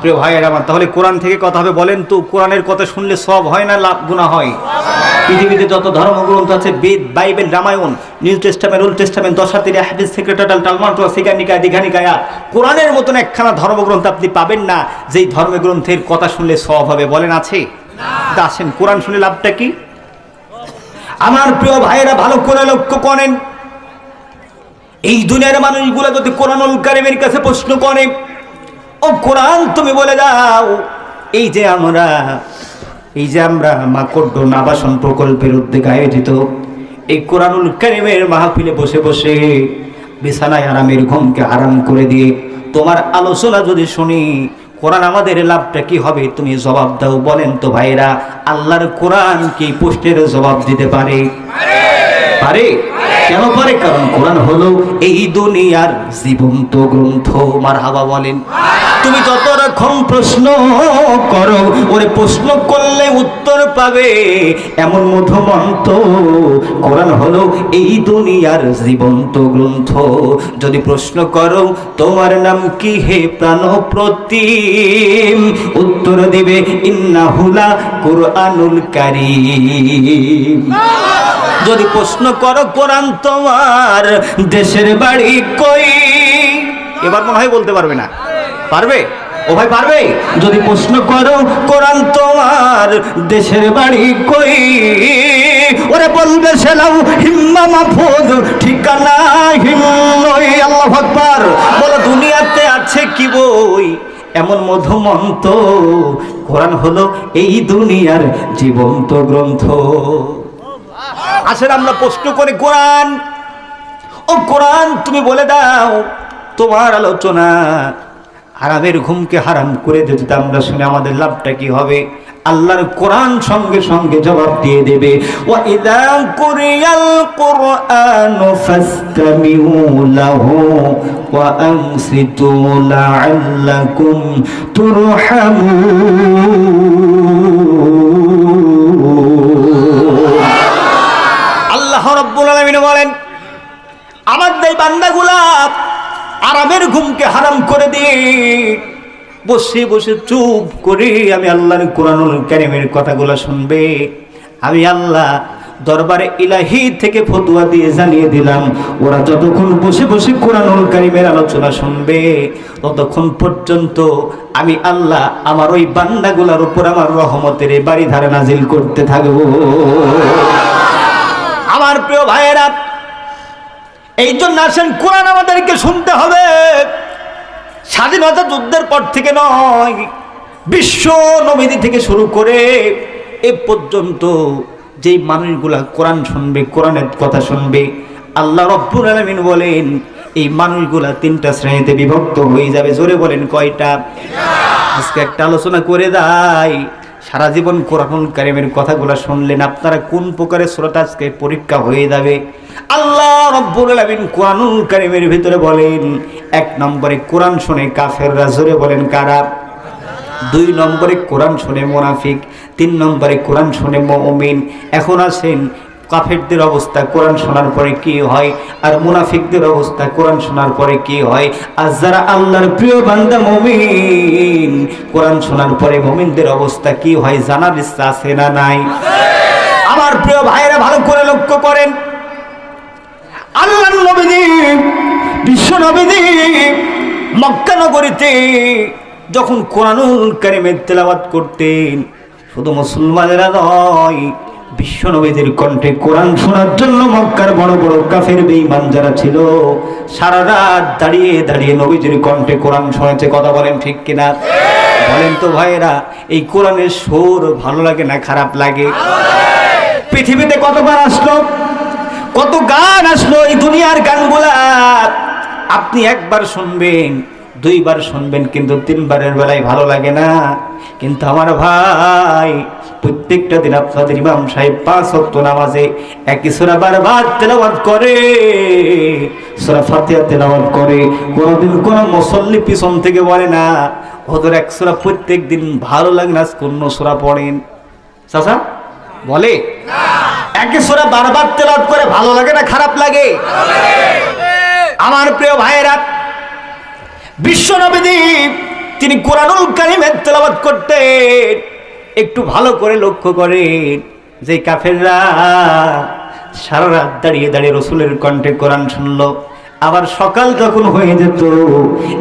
প্রিয় ভাইয়ের আমার, তাহলে কোরআন থেকে কথা হবে, বলেন তো, কোরআনের কথা শুনলে সব হয় না, লাভ গুণা হয়? পৃথিবীতে যত ধর্মগ্রন্থ আছে, Veda, Bible, Ramayana New Testament, Old Testament, দশাতিরি হাফিজ সেক্রেটারি টালমান্টো সিগানিকা দিঘানিকায়া কোরআনের মতন একখানা ধর্মগ্রন্থ আপনি পাবেন না, যেই ধর্মগ্রন্থের কথা শুনলে সব হবে, বলেন আছে? তা আসেন, কোরআন শুনে লাভটা কি? আমার প্রিয় ভাইয়েরা, ভালো করে লক্ষ্য করেন। এই দুনিয়ার মানুষগুলো যদি কোরআনুল কারিমের কাছে প্রশ্ন করে ও কোরআন তুমি বলে দাও, এই যে আমরা, এই যে আমরা মাকড় আবাসন প্রকল্পের উদ্যোগে আয়োজিত এই কোরআনুল কারিমের মাহফিলে বসে বসে বিছানায় আরামের ঘুমকে আরাম করে দিয়ে তোমার আলোচনা যদি শুনি, কোরআন আমাদের লাভটা কি হবে তুমি জবাব দাও বলেন তো ভাইরা আল্লাহর কোরআন কি প্রশ্নের জবাব দিতে পারে? পারে। কেন পারে? কারণ কোরআন হলো এই দুনিয়ার জীবন্ত গ্রন্থ। মার হাবা বলেন, তুমি যত রকম প্রশ্ন করো, ওরে প্রশ্ন করলে উত্তর পাবে এমন মধুমন্ত। কোরআন হলো এই দুনিয়ার জীবন্ত গ্রন্থ। যদি প্রশ্ন করো, তোমার নাম কি হে প্রাণ প্রতিম উত্তর দিবে ইন্নাহুলা কোরআনুল কারীম। যদি প্রশ্ন করো, কোরআন তোমার দেশের বাড়ি কই? এবার মনে হয় বলতে পারবে না। পারবে? ও ভাই পারবে? যদি প্রশ্ন করো কোরআন তোমার দেশের বাড়ি কই? ওরে বলবে সেলাম হিম্মা মাহফুজ ঠিকানা হিম্মই আল্লাহ আকবার। বলো দুনিয়াতে আছে কি বই? এমন মধুমন্ত। কোরআন হলো এই দুনিয়ার জীবন্ত গ্রন্থ। আসলে আমরা প্রশ্ন করে, কোরআন, ও কোরআন তুমি বলে দাও, তোমার আলোচনা হারামের ঘুমকে হারাম করে দিতে আমরা শুনে আমাদের লাভটা কি হবে? আল্লাহর কোরআন সঙ্গে সঙ্গে জবাব দিয়ে দেবে, ওয়া ইদা কুরিয়াল এই বান্দাগুলা আরামের ঘুমকে হারাম করে দিয়ে বসে বসে চুপ করে আমি আল্লাহর কোরআনুল কারিমের কথাগুলো শুনবে। আমি আল্লাহ দরবারে ইলাহি থেকে ফতুয়া দিয়ে জানিয়ে দিলাম, ওরা যতক্ষণ বসে বসে কোরআনুল কারিমের আলোচনা শুনবে, ততক্ষণ পর্যন্ত আমি আল্লাহ আমার ওই বান্দাগুলার উপর আমার রহমতের বাড়ি ধারে নাজিল করতে থাকব। আমার প্রিয় ভাইয়েরা এই জন্য আসেন, কোরআন আমাদেরকে শুনতে হবে। স্বাধীনতা যুদ্ধের পর থেকে নয়, বিশ্ব নবীদি থেকে শুরু করে এ পর্যন্ত যেই মানুষগুলা কোরআন শুনবে, কোরআনের কথা শুনবে, আল্লাহ রব্বুল আলমিন বলেন, এই মানুষগুলা তিনটা শ্রেণীতে বিভক্ত হয়ে যাবে। জোরে বলেন কয়টা? আজকে একটা আলোচনা করে দেয়। সারা জীবন কোরআন কারিমের কথাগুলো শুনলেন, আপনারা কোন প্রকারে শ্রোতা আজকে পরীক্ষা হয়ে যাবে? আল্লাহ রব্বুল আলামিন কোরআনুল কারিমের ভিতরে বলেন, এক নম্বরে কোরআন শুনে কাফেররা জোরে বলেন, কারা? দুই নম্বরে কোরআন শুনে মোনাফিক, তিন নম্বরে কোরআন শুনে মমিন। এখন আসেন কাফেরদের অবস্থা, কোরআন শোনার পরে কি হয়? আর মুনাফিকদের অবস্থা, কোরআন শোনার পরে কি হয়? আর যারা আল্লাহর প্রিয় বান্দা মুমিন, কোরআন শোনার পরে মুমিনদের অবস্থা কি হয় জানার ইচ্ছা আছে না নাই? আমার প্রিয় ভাইয়েরা, ভালো করে লক্ষ্য করেন। আল্লাহ নবীজি, বিশ্ব নবীজি, মক্কা নগরীতে যখন কোরআনুল কারিমের তেলাওয়াত করতেন, শুধু মুসলমানেরা নয় বিশ্ব নবীদের কণ্ঠে কোরআন শোনার জন্য মক্কার বড় বড় কাফের বেঈমান যারা ছিল, সারা রাত দাঁড়িয়ে দাঁড়িয়ে নবীজির কণ্ঠে কোরআন শোনাচ্ছে কথা বলেন ঠিক কিনা? বলেন তো ভাইয়েরা, এই কোরআনের সুর ভালো লাগে না খারাপ লাগে? পৃথিবীতে কতবার আসলো? কত গান আসলো এই দুনিয়ার গানগুলা? আপনি একবার শুনবেন দুইবার শুনবেন কিন্তু তিনবারের বেলায় ভালো লাগে না। কিন্তু আমার ভাই প্রত্যেকটা দিন আপনাদের ইমাম সাহেব পাঁচ অক্ট নামাজে একই সোরা বারবার তেলাওয়াত করে সোরা ফাতিহা তেলাওয়াত করে। কোনোদিন কোনো মুসল্লি পিছন থেকে বলে না ওদের এক সোরা প্রত্যেক দিন ভালো লাগে না কোন সোরা পড়েন। চাচা বলে? একই সোরা বারবার তেলাওয়াত করে ভালো লাগে না খারাপ লাগে। আমার প্রিয় ভাইয়েরা বিশ্ব নবীদি তিনি কোরআনুল কারিমের তেলাবাদ করতেন। একটু ভালো করে লক্ষ্য করেন, যে কাফেররা সারা রাত দাঁড়িয়ে দাঁড়িয়ে রসুলের কণ্ঠে কোরআন শুনলো। আবার সকাল যখন হয়ে যেত,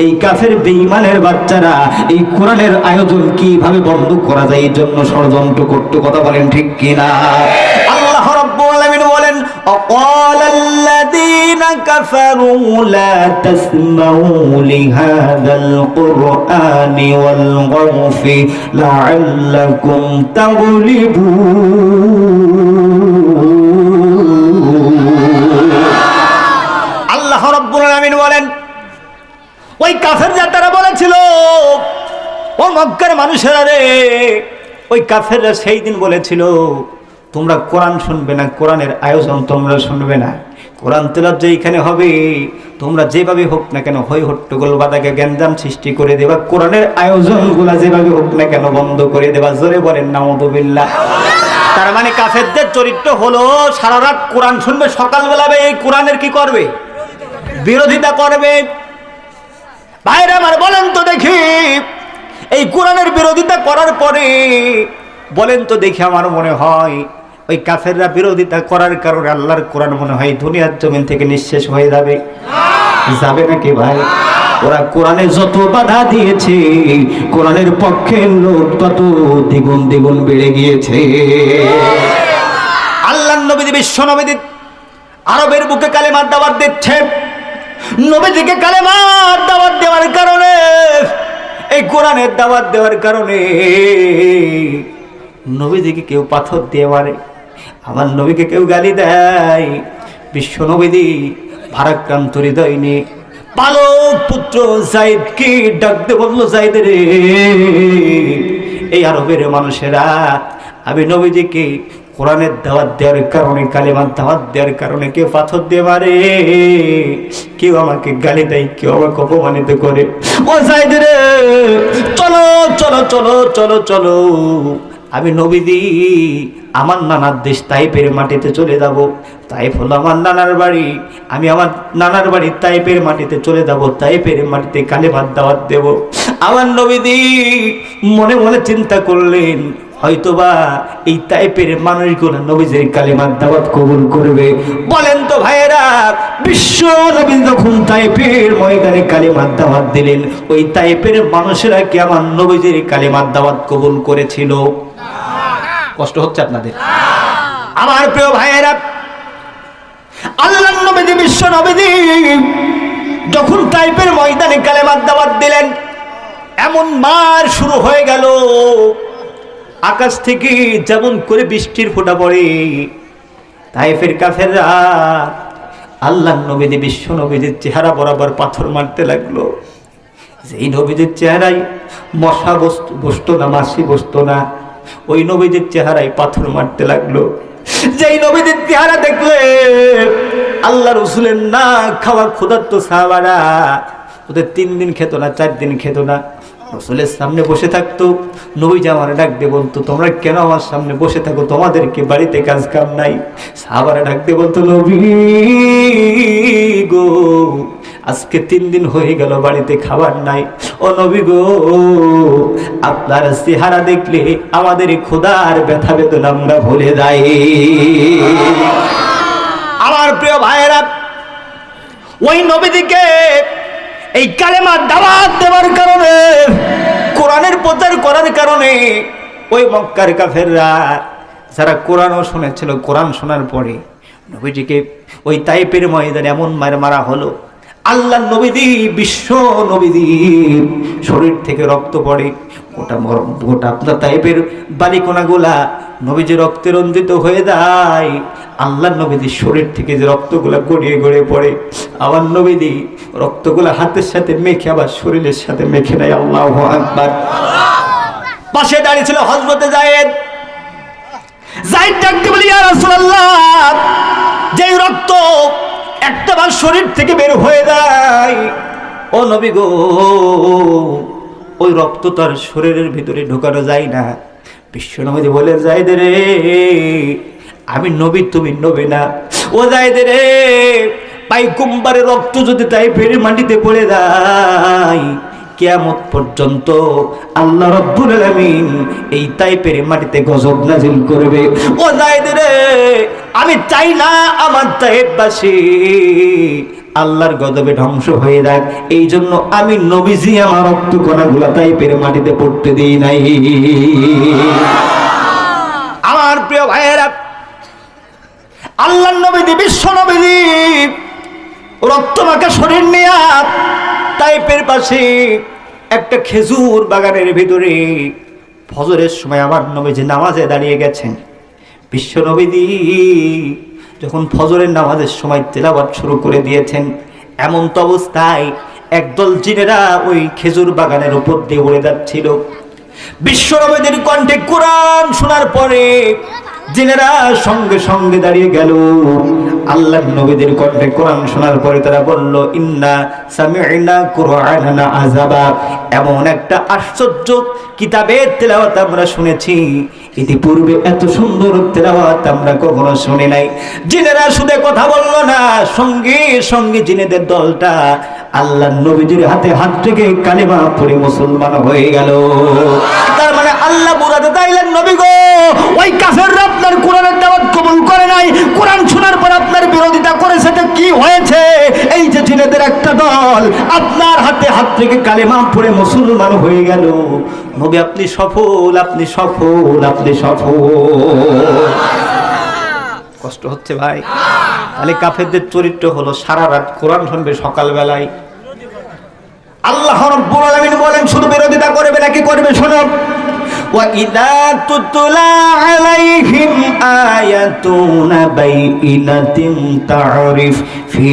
এই কাফের বেঈমানের বাচ্চারা এই কোরআনের আয়োজন কীভাবে বন্ধ করা যায়, এই জন্য ষড়যন্ত্র করতে, কথা বলেন ঠিক কিনা? আলামিন বলেন অকাল الذين كفروا لا تسمعوا لهذا القرآن والغوا فيه لعلكم تغلبون আল্লাহ রব্বুল আলামিন বলেন ওই কাফের যারা বলেছিল ও মক্কার মানুষেরা রে ওই কাফেররা সেই দিন বলেছিল তোমরা কোরআন শুনবে না, কোরআনের আয়োজন তোমরা শুনবে না। কোরআন তেলাপ যে এখানে হবে, তোমরা যেভাবে হোক না কেন হই হট্টগোল বাদাকে জ্ঞানজাম সৃষ্টি করে দেবা, কোরআনের আয়োজনগুলা যেভাবে হোক না কেন বন্ধ করে দেবা, জোরে বলেন নামদুবিল্লাহ তার মানে কাফেরদের চরিত্র হলো সারা রাত কোরআন শুনবে, সকালবেলা এই কোরআনের কি করবে? বিরোধিতা করবে। ভাইরা আমার, বলেন তো দেখি, এই কোরআনের বিরোধিতা করার পরে, বলেন তো দেখি আমার মনে হয় ওই কাফেররা বিরোধিতা করার কারণে আল্লাহর কোরআন মনে হয় দুনিয়ার জমিন থেকে নিঃশেষ হয়ে যাবে। যাবে নাকি ভাই? ওরা কোরআনে যত বাধা দিয়েছে, কোরআনের পক্ষের লোক তত দ্বিগুণ দ্বিগুণ বেড়ে গিয়েছে। আল্লাহ নবী বিশ্ব নবী আরবের বুকে কালেমার দাবার দিচ্ছে। নবীজিকে কালেমার দাওয়াত দেওয়ার কারণে, এই কোরআনের দাওয়াত দেওয়ার কারণে নবীজিকে কেউ পাথর দিয়ে মারে। আমার নবীকে কেউ গালি দেয়। বিশ্ব নবীদি ভারাক্রান্ত হৃদয় নিয়ে পুত্র জাইদকে ডাকতে বলল জাইদ রে। এই আরবের মানুষেরা, আমি নবীজিকে কোরআনের দাওয়াত দেওয়ার কারণে, কালেমার দাওয়াত দেওয়ার কারণে কেউ পাথর দিয়ে মারে। কেউ আমাকে গালি দেয়, কেউ আমাকে অপমানিত করে। ও জাইদ রে, চলো চলো চলো চলো চলো। আমি নবীদি আমার নানার দেশ তাইপের মাটিতে চলে যাব। তাইপ হলো আমার নানার বাড়ি। আমি আমার নানার বাড়ি তাইপের মাটিতে চলে যাব। তাইপের মাটিতে কালে ভাত দাওয়াত দেব। আমার নবীদি মনে মনে চিন্তা করলেন, হয়তোবা এই টাইপের মানুষগুলো নবীজের কালেমার দাওয়াত কবুল করবে। বলেন তো ভাইয়েরা, বিশ্ব নবী যখন টাইপের ময়দানে কালেমার দাওয়াত দিলেন, ওই টাইপের মানুষেরা কি আমার নবীজের কালেমার দাওয়াত কবুল করেছিল? কষ্ট হচ্ছে আপনাদের। আমার প্রিয় ভাইয়েরা আল্লাহ নবীজি, বিশ্ব নবীজি যখন টাইপের ময়দানে কালেমার দাওয়াত দিলেন, এমন মার শুরু হয়ে গেল। আকাশ থেকে যেমন করে বৃষ্টির ফোঁটা পড়ে, তাইফের কাফেররা আল্লাহ নবীজি, বিশ্ব নবীজির চেহারা বরাবর পাথর মারতে লাগল। যেই নবীদের চেহারায় মশা বসত বসতো না, মাসি বসতো না ওই নবীদের চেহারায় পাথর মারতে লাগল। যেই নবীজির চেহারা দেখলে আল্লাহ রসুলের না খাওয়া ক্ষুধার্ত সাহাবারা, ওদের তিন দিন খেত না, চার দিন খেত না। রসুলের সামনে বসে থাকতো। নবী আমার ডাক দিয়ে বলতো, তোমরা কেন আমার সামনে বসে থাকো? তোমাদেরকে বাড়িতে কাজ কাম নাই? সাহাবারা ডাক দিয়ে বলতো, নবী আজকে তিন দিন হয়ে গেল, বাড়িতে খাবার নাই। ও নবী গো, আপনার চেহারা দেখলে আমাদের খোদার ব্যথা বেদনা আমরা ভুলে যাই। আমার প্রিয় ভাইয়েরা, ওই নবীদিকে এই কালেমার দাওয়াত দেওয়ার কারণে, কোরআনের প্রচার করার কারণে ওই মক্কার কাফেররা যারা কোরআনও শুনেছিল, কোরআন শোনার পরে নবীজিকে ওই তাইপের ময়দানে এমন মার মারা হলো। আল্লাহ নবীদি বিশ্ব নবীদি শরীর থেকে রক্ত পড়ে, গোটা মর- গোটা আপনার তাইপের বালিকোনাগুলা নবীজি রক্তে রঞ্জিত হয়ে যায়। আল্লাহ নবীদির শরীর থেকে যে রক্তগুলা গড়িয়ে গড়িয়ে পড়ে আবার নবীদি রক্তগুলা হাতের সাথে মেখে, আবার শরীরের সাথে মেখে নেয়। আল্লাহ আকবার। পাশে দাঁড়িয়ে ছিল হজরতে জায়েদ জায়েদ ডাকতে বলি, ইয়া রাসূলুল্লাহ, যেই রক্ত একটা বার শরীর থেকে বের হয়ে যায়। ও নবী গো, ওই রক্ত তার শরীরের ভিতরে ঢোকানো যায় না। বিশ্ব নবী বলে যায় রে, আমি নবী, তুমি নবী না। ও যায় রে পাই কুম্বারে রক্ত যদি তাই ফেরে মাটিতে পড়ে যায় কিয়ামত পর্যন্ত আল্লাহ রব্বুল আলামিন এই তাইপের মাটিতে গজব নাজিল করবে। ও জায়েদ রে আমি চাই না আমার তাইপবাসী আল্লাহর গজবে ধ্বংস হয়ে যাক। এই জন্য আমি নবীজি আমার রক্ত কণাগুলা তাইপের মাটিতে পড়তে দিই নাই। আমার প্রিয় ভাইয়েরা আল্লাহ নবীদি বিশ্ব নবীদি রক্তমাখা শরীর নিয়ে তাইপের পাশে একটা খেজুর বাগানের ভিতরে ফজরের সময় আমার নবীজি নামাজে দাঁড়িয়ে গেছেন। বিশ্ব নবীদি যখন ফজরের নামাজের সময় তেলাবাদ শুরু করে দিয়েছেন, এমন তো অবস্থায় একদল জিনেরা ওই খেজুর বাগানের উপর দিয়ে উড়ে যাচ্ছিল। বিশ্ব নবীদের কণ্ঠে কোরআন শোনার পরে জিনেরা সঙ্গে সঙ্গে দাঁড়িয়ে গেল। আল্লাহ নবীদের কণ্ঠে কোরআন শোনার পরে তারা বলল, ইন্না সামি'না কুরআনানা আযাবা। এমন একটা আশ্চর্য কিতাবের তেলাওয়াত আমরা শুনেছি। ইতিপূর্বে এত সুন্দর তেলাওয়াত আমরা কখনো শুনি নাই। জিনেরা শুধু কথা বলল না, সঙ্গে সঙ্গে জিনেদের দলটা আল্লাহ নবীজির হাতে হাত থেকে কালেমা পড়ে মুসলমান হয়ে গেল। তার মানে আল্লাহ বুঝাতে চাইলেন নবী গো, ওই কাফেররা আপনার কোরআনের দাওয়াত কবুল করে নাই, কোরআন শোনার পর আপনার বিরোধিতা করেছে তো কি হয়েছে? এই যে জিনেদের একটা দল, আপনার হাতে হাত থেকে কালেমা পড়ে মুসলমান হয়ে গেল। নবী, আপনি সফল আপনি সফল আপনি সফল। কষ্ট হচ্ছে ভাই। তাহলে কাফেরদের চরিত্র হলো সারা রাত কোরআন শুনবে সকালবেলায়। আল্লাহ বলেন, শুধু বিরোধিতা করবে নাকি করবে শোনো? وَإِذَا تُتْلَى عَلَيْهِمْ آيَاتُنَ بَيِّنَاتٍ تَعْرِفُ فِي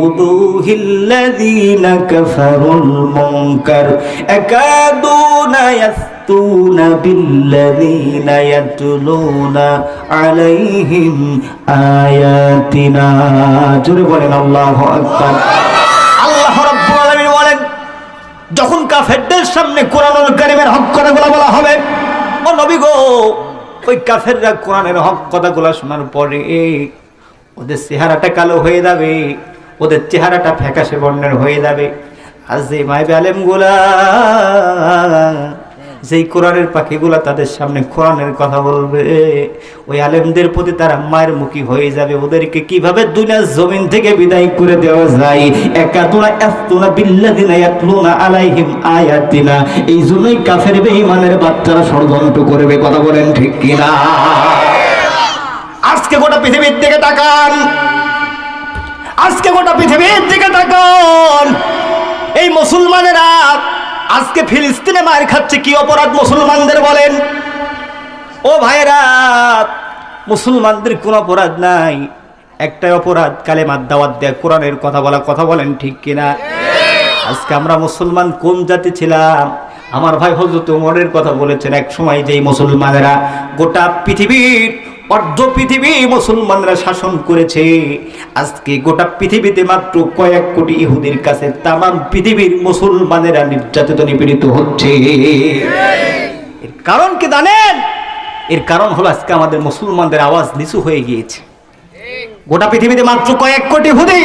وُجُوهِ الَّذِينَ كَفَرُوا الْمُنكَرَ يَكَادُونَ يَسْطُونَ بِالَّذِينَ يَتْلُونَ عَلَيْهِمْ آيَاتِنَا জোরে বলেন আল্লাহু আকবার আল্লাহ রাব্বুল আলামিন বলেন যখন কাফেরদের সামনে কোরআনুল কারিমের ওই কাফেররা কোরআনের হক কথাগুলো শোনার পরে ওদের চেহারাটা কালো হয়ে যাবে, ওদের চেহারাটা ফ্যাকাশে বর্ণের হয়ে যাবে। আজ যে মাইবে আলেমগুলা। যেই কোরআনের পাখিগুলা তাদের সামনে কোরআনের কথা বলবে, ওই আলেমদের প্রতি তারা মায়ের মুখী হয়ে যাবে। ওদেরকে কীভাবে দুনিয়ার জমিন থেকে বিদায় করে দেওয়া যায়? একাতুনা এফতুনা বিল্লাদিনা ইয়াতলুনা আলাইহিম আয়াতিনা। এই জন্যই কাফের বেঈমানের বাচ্চারা ষড়যন্ত্র করবে। কথা বলেন ঠিক কিনা? আজকে গোটা পৃথিবীর দিকে তাকান। আজকে গোটা পৃথিবীর দিকে তাকান। এই মুসলমানেরা আজকে ফিলিস্তিনে মার খাচ্ছে কি অপরাধ মুসলমানদের বলেন? ও ভাইরা মুসলমানদের কোন অপরাধ নাই। একটাই অপরাধ, কালেমার দাওয়াত দেয় কোরআনের কথা বলা কথা বলেন ঠিক কিনা আজকে আমরা মুসলমান কোন জাতি ছিলাম? আমার ভাই হজরত উমরের কথা বলেছেন এক সময় যেই মুসলমানেরা গোটা পৃথিবীর অর্ধ পৃথিবী মুসলমানরা শাসন করেছে। আজকে গোটা পৃথিবীতে মাত্র কয়েক কোটি ইহুদির কাছে তামাম পৃথিবীর মুসলমানেরা নির্যাতিত, নিপীড়িত হচ্ছে। এর কারণ কি জানেন? এর কারণ হলো আজকে আমাদের মুসলমানদের আওয়াজ নিচু হয়ে গিয়েছে। গোটা পৃথিবীতে মাত্র কয়েক কোটি ইহুদি।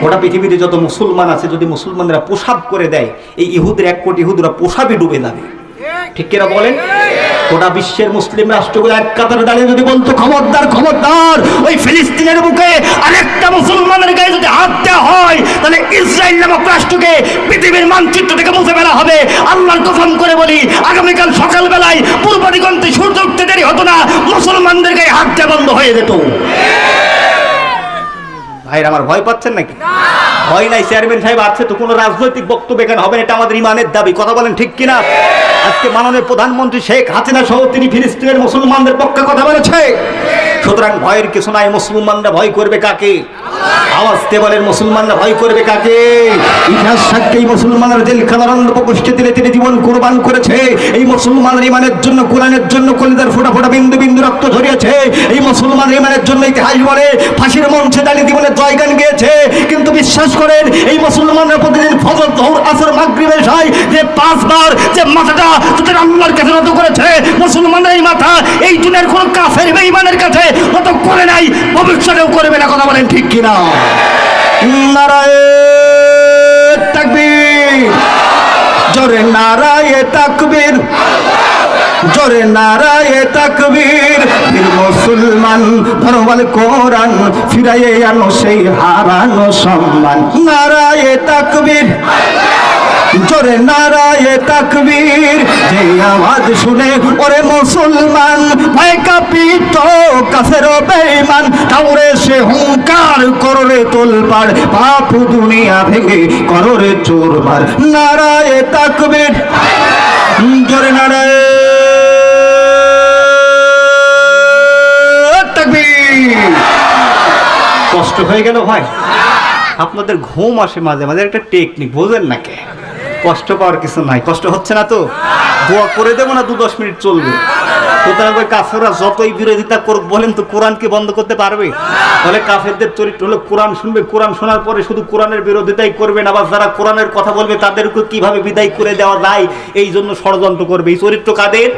গোটা পৃথিবীতে যত মুসলমান আছে, যদি মুসলমানরা পোশাব করে দেয়, এই ইহুদের এক কোটি ইহুদরা পোশাবই ডুবে যাবে। ঠিক কিনা বলেন? গোটা বিশ্বের মুসলিম রাষ্ট্রগুলো এক কাতারে দাঁড়িয়ে যদি বলতো, খবরদার খবরদার, ওই ফিলিস্তিনের বুকে আরেকটা মুসলমানের গায়ে যদি হাত দেওয়া হয়, তাহলে ইসরায়েল নামক রাষ্ট্রকে পৃথিবীর মানচিত্র থেকে মুছে ফেলা হবে। আল্লাহর কসম করে বলি, আগামীকাল সকালবেলায় পূর্ব দিগন্তে সূর্য উঠতে দেরি হতো না, মুসলমানদের গায়ে হাত দেওয়া বন্ধ হয়ে যেত। ভাইরা আমার ভয় পাচ্ছেন নাকি? ভয় নাই, চেয়ারম্যান সাহেব আছে তো কোনো রাজনৈতিক বক্তব্য এখানে হবে এটা আমাদের ইমানের দাবি, কথা বলেন ঠিক কিনা? আজকে মাননীয় প্রধানমন্ত্রী শেখ হাসিনা সহ তিনি ফিলিস্তিনের মুসলমানদের পক্ষে কথা বলেছে। সুতরাং ভয়ের কিছু নাই, মুসলমানরা ভয় করবে কাকে? এই মুসলমানরা কিন্তু বিশ্বাস করেন, এই মুসলমানরা প্রতিদিন দৌড় আসর যায় যে পাঁচবার যে মাথাটা কাছে করেছে, মুসলমানের এই মাথা এই দুনিয়ার কোন কাফের কাছে নত করে নাই, ভবিষ্যতেও করবে না, কথা বলেন ঠিক কিনা? নারায়ে তাকবীর। জোরে নারায় তাকবীর। জোরে নারায় তাকবীর। বীর মুসলমান ধর্মাল কোরআন ফিরাইয়ে আনো সেই হারানো সম্মান। নারায় তাকবীর। জোরে নারায়ে তাকবীর, যে আওয়াজ শুনে ওরে মুসলমান ভাই কাপিত, কাফের বেঈমান কাউরে সে হুঙ্কার কররে তোলপাড়, পাপ দুনিয়া ভেঙে কররে চোরবার নারায়ে তাকবীর, জোরে নারায়ে কষ্ট হয়ে গেল ভাই? আপনাদের ঘুম আসে মাঝে মাঝে, একটা টেকনিক, বোঝেন না কে কষ্ট পাওয়ার কিছু নাই। কষ্ট হচ্ছে না তো? দোয়া করে দেবো না দু দশ মিনিট চলবে। সুতরাং ওই কাফেররা যতই বিরোধিতা করুক, বলেন তো কোরআনকে বন্ধ করতে পারবে? তাহলে কাফেরদের চরিত্র হলো কোরআন শুনবে, কোরআন শোনার পরে শুধু কোরআনের বিরোধিতাই করবেন আবার যারা কোরআনের কথা বলবে তাদেরকে কীভাবে বিদায় করে দেওয়া যায়? এই জন্য ষড়যন্ত্র করবে। এই চরিত্র কাদের?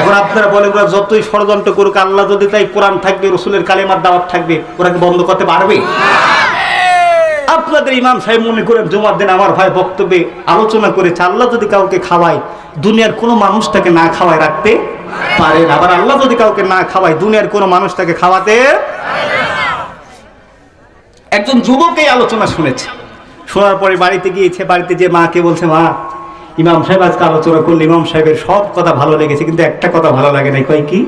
এখন আপনারা বলেন, ওরা যতই ষড়যন্ত্র করুক, আল্লাহ যদি তাই কোরআন থাকবে, রসুলের কালেমার দাওয়াত থাকবে, ওরা কি বন্ধ করতে পারবে? আপনাদের ইমাম সাহেব মনে করেন, জমার দিন আমার ভাই বক্তব্যে আলোচনা করেছে, আল্লাহ যদি কাউকে খাওয়ায়, দুনিয়ার কোনো মানুষটাকে না খাওয়ায় রাখতে পারে না। আবার আল্লাহ যদি কাউকে না খাওয়ায়, দুনিয়ার কোনো মানুষটাকে খাওয়াতে একজন যুবক এই আলোচনা শুনেছে। শোনার পরে বাড়িতে গিয়েছে, বাড়িতে যে মাকে বলছে, মা, ইমাম সাহেব আজকে আলোচনা করলে, ইমাম সাহেবের সব কথা ভালো লেগেছে, কিন্তু একটা কথা ভালো লাগে নাই। কয় কি?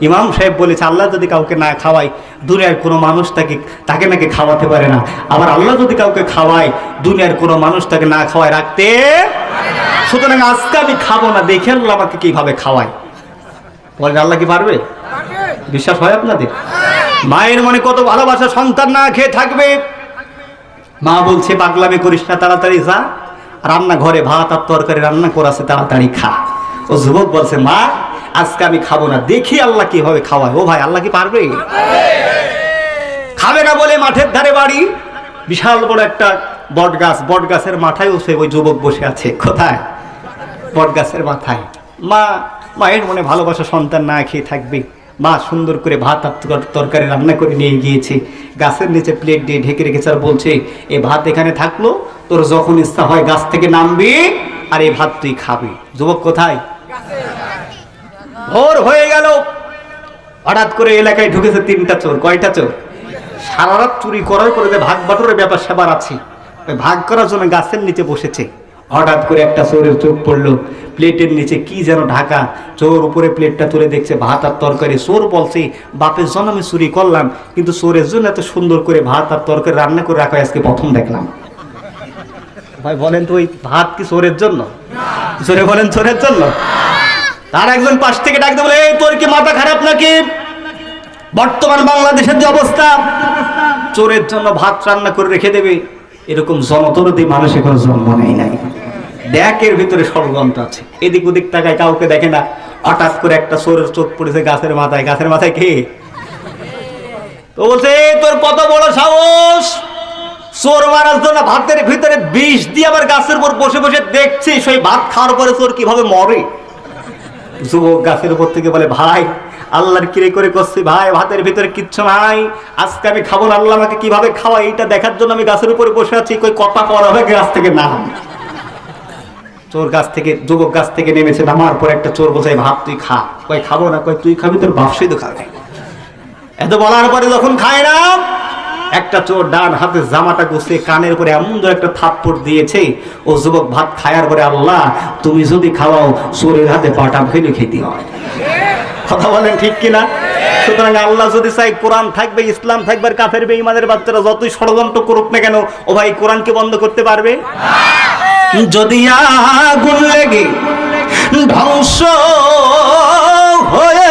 ইমাম সাহেব বলেছে, আল্লাহ যদি কাউকে না খাওয়ায়, দুনিয়ার কোনো মানুষ তাকে তাকে নাকি খাওয়াতে পারে না। আবার আল্লাহ যদি কাউকে খাওয়ায়, দুনিয়ার কোনো মানুষ তাকে না খাওয়ায়, রাখতে সুতরাং আজকে আমি খাব না, দেখে আল্লাহ আমাকে কীভাবে খাওয়ায়। বলেন, আল্লাহ কি পারবে? বিশ্বাস হয় আপনাদের? মায়ের মনে কত ভালোবাসা, সন্তান না খেয়ে থাকবে। মা বলছে, পাগলামি করিস না, তাড়াতাড়ি যা। রান্না ঘরে ভাত আর তরকারি রান্না করাছে তাড়াতাড়ি খা। ও যুবক বলছে, মা আজকে আমি খাব না। দেখি আল্লাহ কীভাবে খাওয়ায়। ও ভাই, আল্লাহ কি পারবে? খাবে না বলে মাঠের ধারে বাড়ি। বিশাল বড় একটা বট গাছ বট গাছের মাথায় সে ওই যুবক বসে আছে। কোথায়? বট গাছের মাথায়। মা, মায়ের মনে ভালোবাসা সন্তান না খেয়ে থাকবে। মা সুন্দর করে ভাত তরকারি রান্না করে নিয়ে গিয়েছে। গাছের নিচে প্লেট দিয়ে ঢেকে রেখেছে আর বলছে এই ভাত এখানে থাকল। তোর যখন ইচ্ছা হয় গাছ থেকে নামবি আর এই ভাত তুই খাবি। যুবক কোথায়? ভোর হয়ে গেল। হঠাৎ করে এলাকায় ঢুকেছে তিনটা চোর, কয়টা চোর? সারা রাত চুরি করার পরে যে ভাগ বাটরের ব্যাপার সেবার আছে। ভাগ করার জন্য গাছের নিচে বসেছে। হঠাৎ করে একটা চোরের চোখ পড়ল। প্লেটের নিচে কি যেন ঢাকা। চোর উপরে প্লেটটা তুলে দেখছে, ভাত আর তরকারি। চোর বলছে, বাপের জন্য আমি চুরি করলাম, কিন্তু চোরের জন্য এত সুন্দর করে ভাত আর তরকারি রান্না করে রাখা আজকে প্রথম দেখলাম। ভাই, বলেন তো ওই ভাত কি চোরের জন্য? চোরে বলেন চোরের জন্য? তার একজন পাশ থেকে ডাকতে বলে, এই, তোর কি মাথা খারাপ নাকি? বর্তমান বাংলাদেশের যে অবস্থা, চোরের জন্য ভাত রান্না করে রেখে দেবে। এরকম জনতরদি মানুষ এখন জন্ম নেই নাই। ব্যাকের ভিতরে ষড়যন্ত্র আছে। এদিক ওদিক তাকায় কাউকে দেখে না। হঠাৎ করে একটা চোরের চোখ পড়েছে গাছের মাথায়। গাছের মাথায় কে? তো বলছে তোর কত বড় সাহস? চোর মারার জন্য ভাতের ভিতরে বিষ দিয়ে আবার গাছের উপর বসে বসে দেখছি সেই ভাত খাওয়ার পরে চোর কীভাবে মরে? যুবক গাছের উপর থেকে বলে, ভাই, আল্লাহর কিরে করে করছি ভাই? ভাতের ভিতরে কিচ্ছু নাই। আজকে আমি খাব না। আল্লাহ আমাকে কীভাবে খাওয়াই এটা দেখার জন্য আমি গাছের উপরে বসে আছি। কই কথা পড়া হবে? গাছ থেকে নাম। চোর গাছ থেকে, যুবক গাছ থেকে নেমেছে, নামার পর একটা চোর বোঝাই ভাত তুই খা। কই খাব না। কই তুই খাবি? তোর বাপসই তো খাবে এত বলার পরে যখন খায় না একটা চোর ডান হাতে জামাটা গুছিয়ে কানের উপরে এমন ধরে একটা থাপ্পড় দিয়েছে, ও যুবক ভাত খায়ার পরে, আল্লাহ, তুমি যদি খাওয়াও, চোরের হাতে পাটা ফেলে খেতে হয়। কথা বলেন ঠিক কিনা? সুতরাং আল্লাহ যদি চাই কোরআন থাকবে, ইসলাম থাকবে, আর কাফের, বেঈমানের বাচ্চারা যতই ষড়যন্ত্র করুক না কেন, ও ভাই কোরআনকে বন্ধ করতে পারবে? যদি আগুন লেগে ধ্বংস হয়ে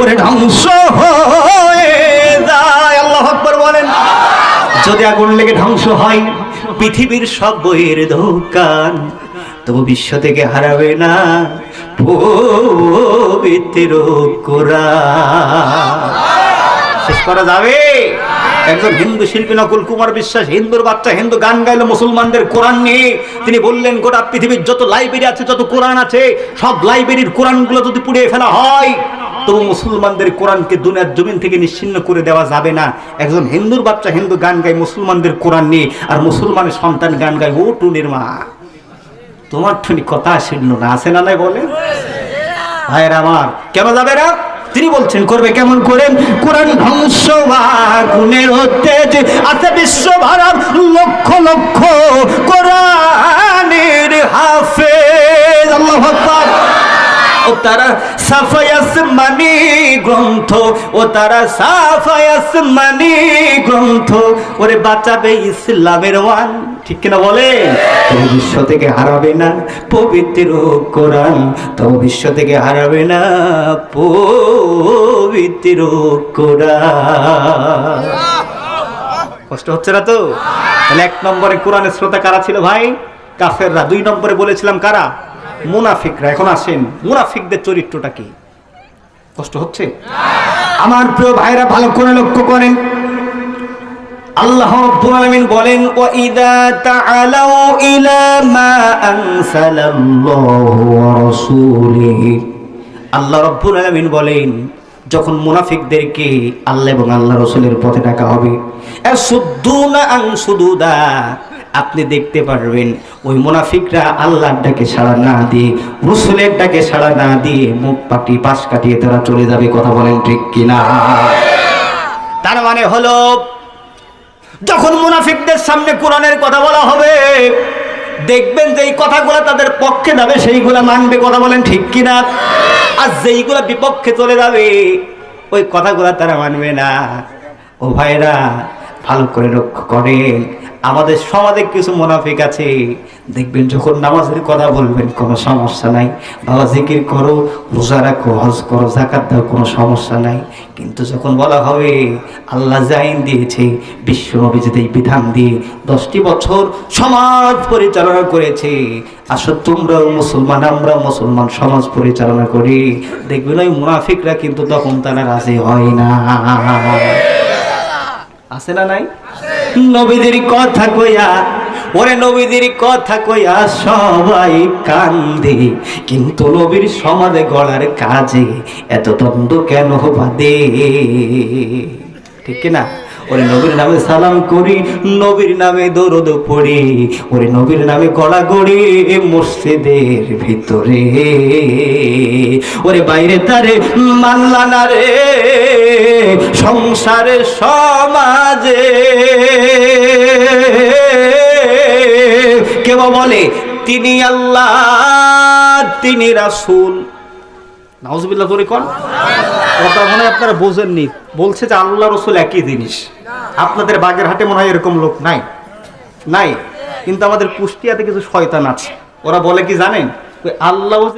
ওরে ধ্বংস হয়ে আল্লাহ বলেন, যদি আগুন লেগে ধ্বংস হয়, পৃথিবীর সব বইয়ের দোকান তবু বিশ্ব থেকে হারাবে না। পবিত্র শেষ করা যাবে? একজন হিন্দু শিল্পী নকুল কুমার বিশ্বাস, হিন্দুর বাচ্চা, হিন্দু গান গাইলো মুসলমানদের কোরআন নিয়ে। তিনি বললেন, গোটা পৃথিবীর যত লাইব্রেরি আছে, যত কোরআন আছে, সব লাইব্রেরির কোরআনগুলো যদি পুড়িয়ে ফেলা হয় তবু মুসলমানদের কোরআনকে দুনিয়ার জমিন থেকে নিশ্চিন্ন করে দেওয়া যাবে না। একজন হিন্দুর বাচ্চা হিন্দু গান গায়, মুসলমানদের কোরআন নিয়ে আর মুসলমানের সন্তান গান গায়, ও টুনির মা। তোমার ঠুনি কথা শূন্য না, আছে না নাই বলে? ভাইয়ের আমার, কেন যাবে না? তিনি বলছেন, করবে কেমন করে? কোরআন ধ্বংস গুণের তেজ আছে বিশ্ব ভারত লক্ষ লক্ষ কোরআনের হাফেজ। আল্লাহ ও তারা সাফায়াস মানি গ্রন্থ, ও তারা সাফায়াস মানি গ্রন্থ। ওরে বাঁচাবে ইসলামের ওয়ান। ঠিক কিনা বলে বিশ্ব থেকে হারাবে না পবিত্র কোরআন। তবে বিশ্ব থেকে হারাবে না পবিত্র কোরআন। কষ্ট হচ্ছে না তো? তাহলে এক নম্বরে কোরআনের শ্রোতা কারা ছিল ভাই? কাফেররা। দুই নম্বরে বলেছিলাম কারা? মুনাফিকরা এখন আসেন মুনাফিকদের চরিত্রটা কি? কষ্ট হচ্ছে? আমার প্রিয় ভাইরা ভালো করে লক্ষ্য করেন। আল্লাহ রাব্বুল আলামিন বলেন ওয়া ইদা তাআলাউ ইলা মা আনসালাল্লাহু ওয়া রাসূলিহি। আল্লাহ রাব্বুল আলামিন বলেন যখন মুনাফিকদেরকে আল্লাহ এবং আল্লাহ রসুলের পথে ডাকা হবে সুদ্দুনা আং সুদুদা আপনি দেখতে পারবেন, ওই মুনাফিকরা আল্লাহর ডাকে সাড়া না দিয়ে, রসুলের ডাকে সাড়া না দিয়ে মুখ পাটি পাশ কাটিয়ে তারা চলে যাবে, কথা বলেন ঠিক কিনা? তার মানে হলো, যখন মুনাফিকদের সামনে কোরআনের কথা বলা হবে, দেখবেন যে কথাগুলো তাদের পক্ষে যাবে, সেইগুলা মানবে, কথা বলেন ঠিক কিনা? আর যেইগুলা বিপক্ষে চলে যাবে, ওই কথাগুলা তারা মানবে না। ও ভাইরা ভালো করে লক্ষ্য করেন। আমাদের সমাজে কিছু মুনাফিক আছে। দেখবেন যখন নামাজের কথা বলবেন, কোনো সমস্যা নাই। বাবা, জিকির করো, রোজা রাখো, হজ করো জাকাত দাও, কোনো সমস্যা নাই। কিন্তু যখন বলা হবে, আল্লাহ জাইন দিয়েছে, বিশ্ব নবী যদি বিধান দিয়ে দশটি বছর সমাজ পরিচালনা করেছে। আসলে তোমরাও মুসলমান আমরা মুসলমান, সমাজ পরিচালনা করি। দেখবেন ওই মুনাফিকরা কিন্তু তখন তারা রাজি হয় না। আছে না নাই? নবীদের কথা কইয়া ওরে নবীদের কথা কইয়া সবাই কান্দে। কিন্তু নবীর সমাজে গড়ার কাজে এত দ্বন্দ্ব কেন বাদে ঠিক কি না ওরে নবীর নামে সালাম করি, নবীর নামে দরদ পড়ি, ওরে নবীর নামে গড়া গড়ি মসজিদের ভিতরে। ওরে বাইরে তারে মাল্লা না রে সংসারে সমাজে। কেউ বলে, তিনি আল্লাহ, তিনি রাসূল। নাউজুবিল্লাহ করে কোন। কথা মনে আপনারা বোঝেননি। বলছে যে আল্লাহ রসুল একই জিনিস। আপনাদের বাগের হাটে মনে হয় এরকম লোক নাই। নাই। কিন্তু আমাদের কুষ্টিয়াতে কিছু শয়তান আছে। ওরা বলে কি জানেন? আল্লাহ